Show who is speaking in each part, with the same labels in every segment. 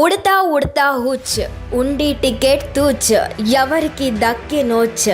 Speaker 1: ఉడతా ఉడతా హుచ్ ఉండి టికెట్ తూచ్ ఎవరికి దక్కి నోచ్.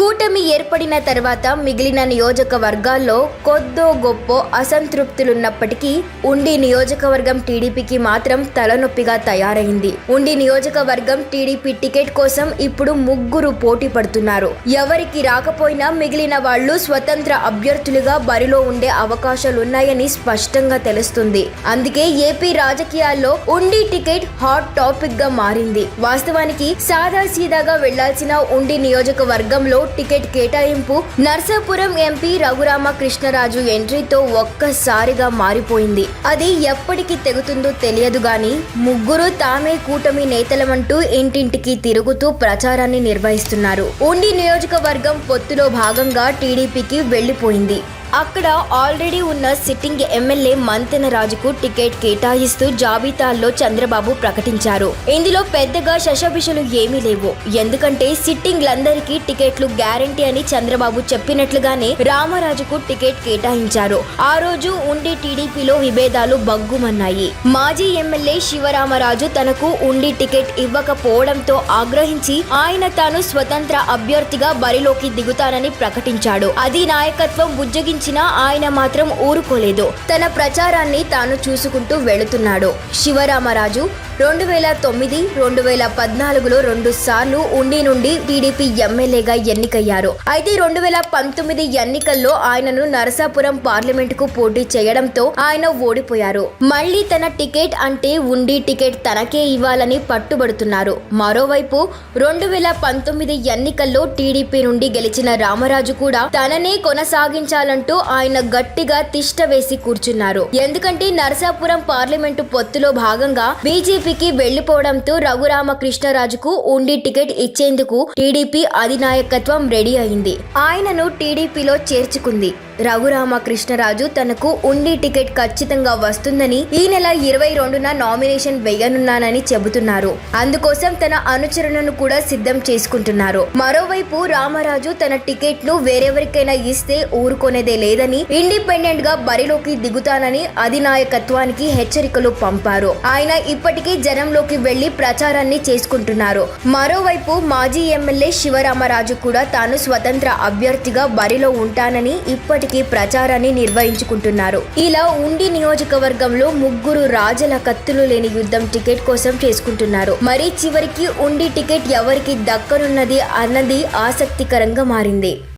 Speaker 1: కూటమి ఏర్పడిన తర్వాత మిగిలిన నియోజకవర్గాల్లో కొద్దో గొప్ప అసంతృప్తులున్నప్పటికీ ఉండి నియోజకవర్గం టీడీపీకి మాత్రం తలనొప్పిగా తయారైంది. ఉండి నియోజకవర్గం టీడీపీ టికెట్ కోసం ఇప్పుడు ముగ్గురు పోటీ పడుతున్నారు. ఎవరికి రాకపోయినా మిగిలిన వాళ్ళు స్వతంత్ర అభ్యర్థులుగా బరిలో ఉండే అవకాశాలున్నాయని స్పష్టంగా తెలుస్తుంది. అందుకే ఏపీ రాజకీయాల్లో ఉండి టికెట్ హాట్ టాపిక్గా మారింది. వాస్తవానికి సాదా సీదాగా వెళ్ళాల్సిన ఉండి నియోజకవర్గంలో టికెట్ కేటాయింపు నర్సాపురం ఎంపీ రఘురామ కృష్ణరాజు ఎంట్రీతో ఒక్కసారిగా మారిపోయింది. అది ఎప్పటికి తెగుతుందో తెలియదు గాని ముగ్గురు తామే కూటమి నేతలమంటూ ఇంటింటికి తిరుగుతూ ప్రచారాన్ని నిర్వహిస్తున్నారు. ఉండి నియోజకవర్గం పొత్తులో భాగంగా టీడీపీకి వెళ్ళిపోయింది అక్కడ ఆల్రెడీ ఉన్న సిట్టింగ్ ఎమ్మెల్యే మంతెన రాజుకు టికెట్ కేటాయిస్తూ జాబితాల్లో చంద్రబాబు ప్రకటించారు. ఇందులో పెద్దగా శశభిషలు ఏమీ లేవు. ఎందుకంటే సిట్టింగ్లందరికీ టికెట్లు గ్యారంటీ అని చంద్రబాబు చెప్పినట్లుగానే రామరాజుకు టికెట్ కేటాయించారు. ఆ రోజు ఉండి టీడీపీలో విభేదాలు బగ్గుమన్నాయి మాజీ ఎమ్మెల్యే శివరామరాజు తనకు ఉండి టికెట్ ఇవ్వకపోవడంతో ఆగ్రహించి ఆయన తాను స్వతంత్ర అభ్యర్థిగా బరిలోకి దిగుతానని ప్రకటించాడు. అది నాయకత్వం బుజ్జగించిన ఆయన మాత్రం ఊరుకోలేదు. తన ప్రచారాన్ని తాను చూసుకుంటూ వెళుతున్నాడు. శివరామరాజు రెండు వేల తొమ్మిది రెండు వేల పద్నాలుగులో రెండు సార్లు ఉండి నుండి టీడీపీ ఎమ్మెల్యేగా ఎన్నికయ్యారు. అయితే రెండు వేల పంతొమ్మిది ఎన్నికల్లో ఆయనను నరసాపురం పార్లమెంట్కు పోటీ చేయడంతో ఆయన ఓడిపోయారు. మళ్ళీ తన టికెట్ అంటే ఉండి టికెట్ తనకే ఇవ్వాలని పట్టుబడుతున్నారు. మరోవైపు రెండు వేల పంతొమ్మిది ఎన్నికల్లో టీడీపీ నుండి గెలిచిన రామరాజు కూడా తననే కొనసాగించాలంటూ ఆయన గట్టిగా తిష్ట వేసి కూర్చున్నారు. ఎందుకంటే నరసాపురం పార్లమెంటు పొత్తులో భాగంగా బీజేపీ బీజేపీకి వెళ్ళిపోవడంతో రఘురామకృష్ణరాజుకు ఉండి టికెట్ ఇచ్చేందుకు టీడీపీ అధినాయకత్వం రెడీ అయింది. ఆయనను టీడీపీలో చేర్చుకుంది. రఘురామకృష్ణరాజు తనకు ఉండి టికెట్ ఖచ్చితంగా వస్తుందని ఈ నెల ఇరవై రెండున నామినేషన్ వేయనున్నానని చెబుతున్నారు. అందుకోసం తన అనుచరులను కూడా సిద్ధం చేసుకుంటున్నారు. మరోవైపు రామరాజు తన టికెట్ను వేరెవరికైనా ఇస్తే ఊరుకునేదే లేదని ఇండిపెండెంట్గా బరిలోకి దిగుతానని అధినాయకత్వానికి హెచ్చరికలు పంపారు. ఆయన ఇప్పటికే జనంలోకి వెళ్ళి ప్రచారాన్ని చేసుకుంటున్నారు. మరోవైపు మాజీ ఎమ్మెల్యే శివరామరాజు కూడా తాను స్వతంత్ర అభ్యర్థిగా బరిలో ఉంటానని ఇప్పటికీ ప్రచారాన్ని నిర్వహించుకుంటున్నారు. ఇలా ఉండి నియోజకవర్గంలో ముగ్గురు రాజల కత్తులు లేని యుద్ధం టికెట్ కోసం చేసుకుంటున్నారు. మరి చివరికి ఉండి టికెట్ ఎవరికి దక్కనున్నది అన్నది ఆసక్తికరంగా మారింది.